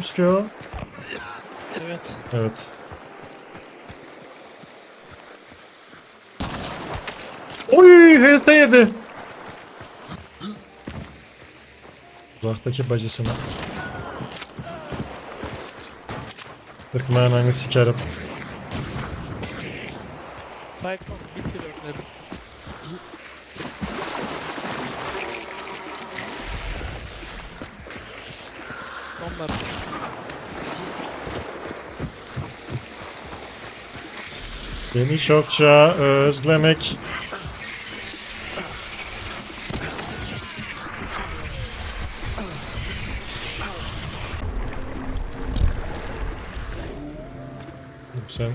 yapmış ki o? Evet. Evet. Oy HS yedi. Uzaktaki bacısına. Sıkma ananı sikerim. Cyclone bitti dörtlerimiz. Onlar. Beni çokça özlemek. Sen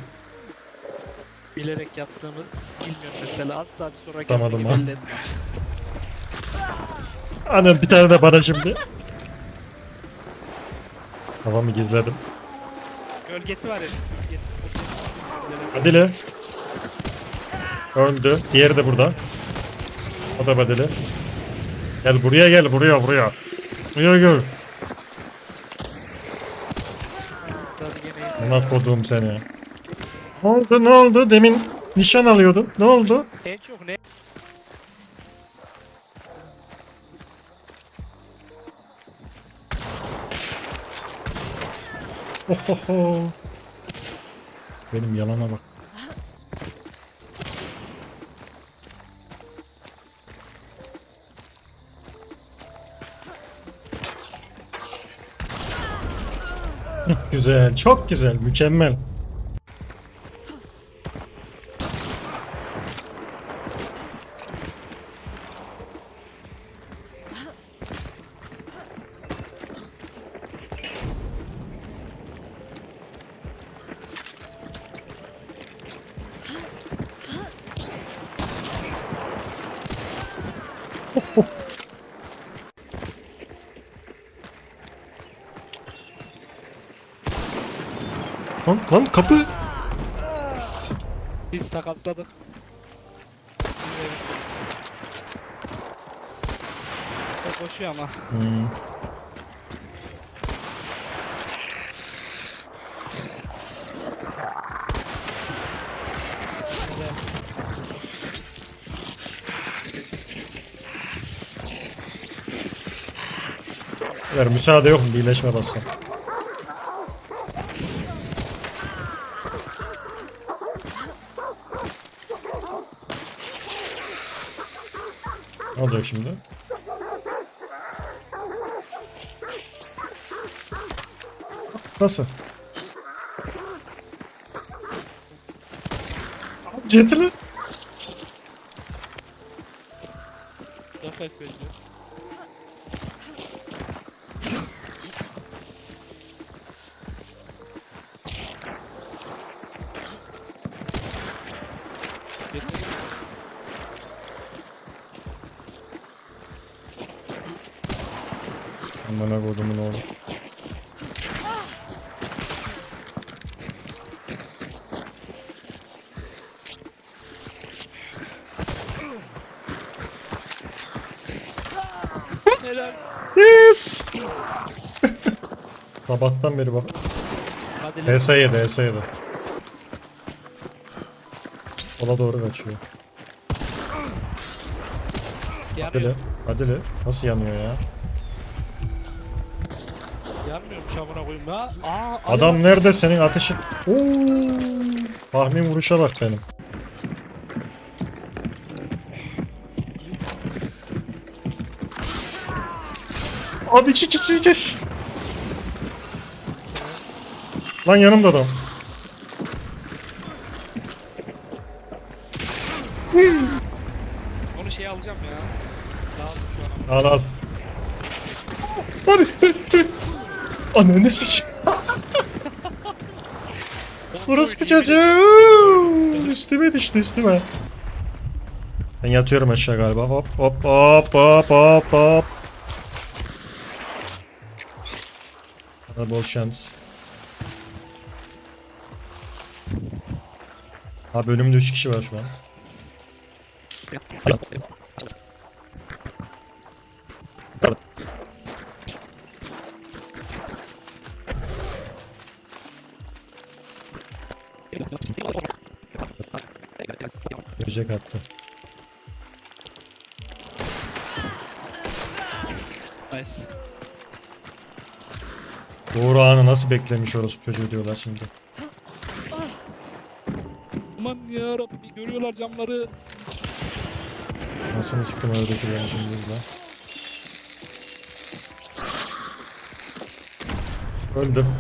Bilerek yaptığımı bilmiyorum mesela. Asla bir sonraki Tutamadım ha. Anam bir tane de bana şimdi. Havamı gizledim. Gölgesi var ya. Gölgesi. Hadi le. Öldü. Diğeri de burada. O da bedeli. Gel buraya gel buraya buraya. Buraya gel. Ona koduğum seni. Ne oldu ne oldu? Demin nişan alıyordun. Ne oldu? En. Benim yalana bak. güzel, çok güzel, mükemmel. Lan, lan kapı. Biz takatladık. Koşuyor ama. Hmm. Ver müsaade yok mu? Birleşme bassın. Ne olacak şimdi? Nasıl? Zafer gözlü. Getir. Amına kodumun oğlu. Helal. Yes! Sabahtan beri bak. Hadi lan. HS7, HS7. Ola doğru kaçıyor. Hadi Yanmıyor. le, hadi le. Nasıl yanıyor ya? Amına koyayım ya. Aa, Adam nerede senin ateşin? Oo! Fahmi vuruşa bak benim. Abi iki kişiyeceğiz. Lan yanımda adam. Onu şey alacağım ya. Lazım şu an. Al al. Abi. Ananı sik. Bir çocuğu. Üstüme düştü üstüme. Ben yatıyorum aşağı galiba. Hop hop hop hop hop hop. Bana bol şans. Abi önümde 3 kişi var şu an. Görecek attı. Nice. Doğru anı nasıl beklemiş orospu çocuğu diyorlar şimdi. Aman ya Rabbi görüyorlar camları. Nasıl sıktım oradaki ben şimdi la. Öldüm.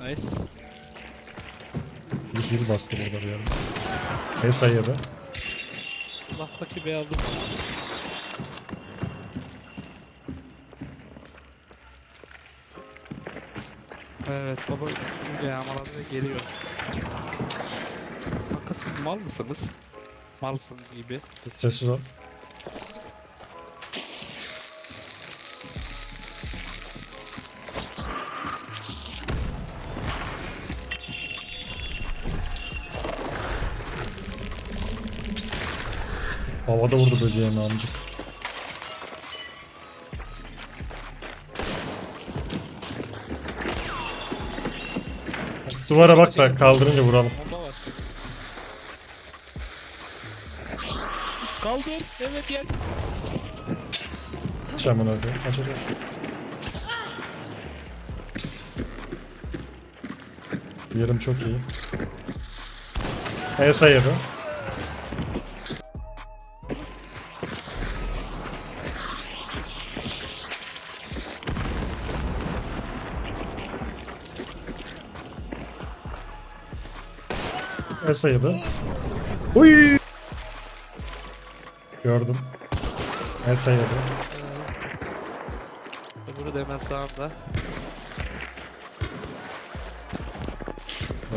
Nice. Heal bastı burada bir yerde. Ne sayıda? Uzaktaki beyazı. Evet baba üçüncü yağmaladı ve geliyor. Kanka siz mal mısınız? Malsınız gibi. Sessiz ol. Havada vurdu böceğimi amcık. Şu Duvara bak da kaldırınca vuralım. Bomba var. Kaldır. Evet yer. Aç amına koyayım. Aç aç. Yerim çok iyi. ESA yeri. Yedi. Uy! Gördüm. ESA yedi. Öbürü de hemen sağımda.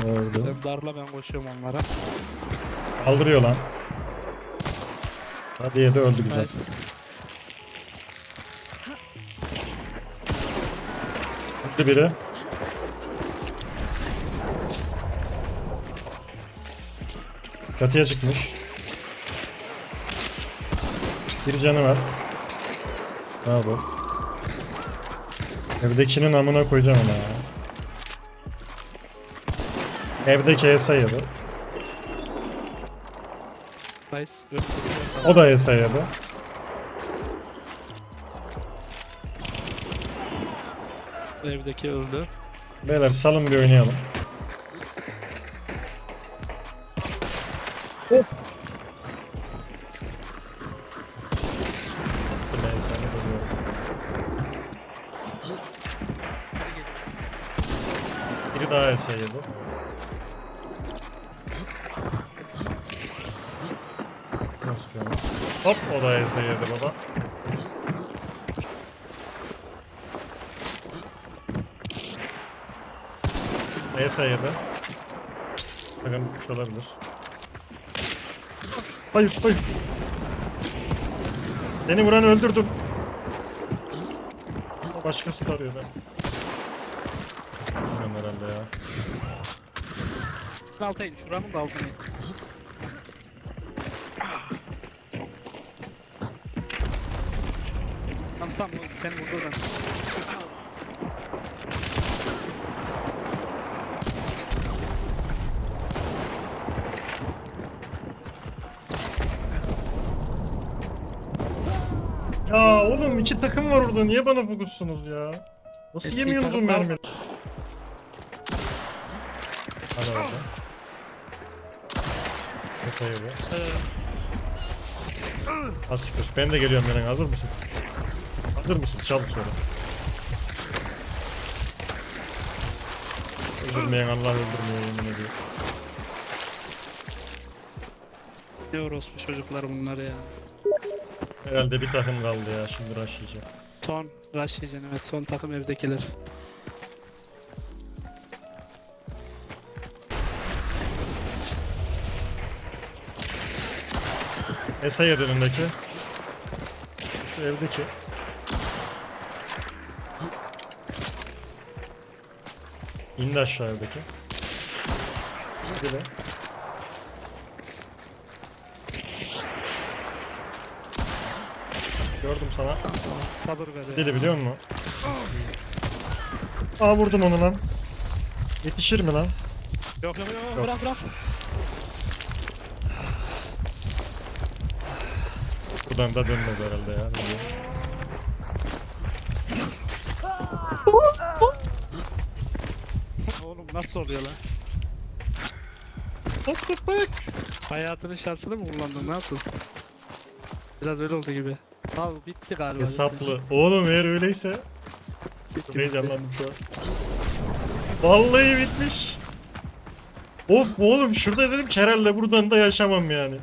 Gördüm. Sen darla ben koşuyorum onlara. Kaldırıyor lan. Hadi yedi öldü güzel. Nice. Öldü biri. Katıya çıkmış. Bir canı var. Bravo. Evdekinin amına koyacağım ona ya. Evdeki ESA yedi. Nice. O da ESA yedi. Evdeki öldü. Beyler salın bir oynayalım. Of. Neyse ne dönüyorum. Biri daha ESA yedi. Nasıl diyorum? Hop o da ESA yedi baba. ESA yedi. Bakın kuş olabilir. Hayır hayır. Beni vuranı öldürdüm. Başkası da arıyor ben. Bilmiyorum herhalde ya. Alta in. Şuranın da altına in. Tamam tamam sen burada da. Ya oğlum iki takım var orada. Niye bana fokussunuz ya? Nasıl İki yemiyorsunuz takım benim var. mermi? Hadi orada. Ne sayıyor bu? Ee. Ben de geliyorum yanına. Hazır mısın? Hazır mısın? Çabuk söyle. Öldürmeyen Allah öldürmüyor yemin ediyorum. ne orospu çocuklar bunlar ya. Herhalde bir takım kaldı ya. Şimdi rushlayacağım. Son rush yiyeceksin evet son takım evdekiler. Esaya önündeki. Şu evdeki. İndi aşağı evdeki. Hadi Gördüm sana. Sabır ver ya. Biri biliyor musun? Aa vurdum onu lan. Yetişir mi lan? Yok yok yok Yok. bırak bırak. Buradan da dönmez herhalde ya. Oğlum nasıl oluyor lan? What the fuck? Hayatının şansını mı kullandın nasıl? Biraz öyle oldu gibi. Abi bitti galiba. Hesaplı. Oğlum eğer öyleyse Bitti, çok bitti. heyecanlandım şu an. Vallahi bitmiş. Of oğlum şurada dedim ki herhalde buradan da yaşamam yani.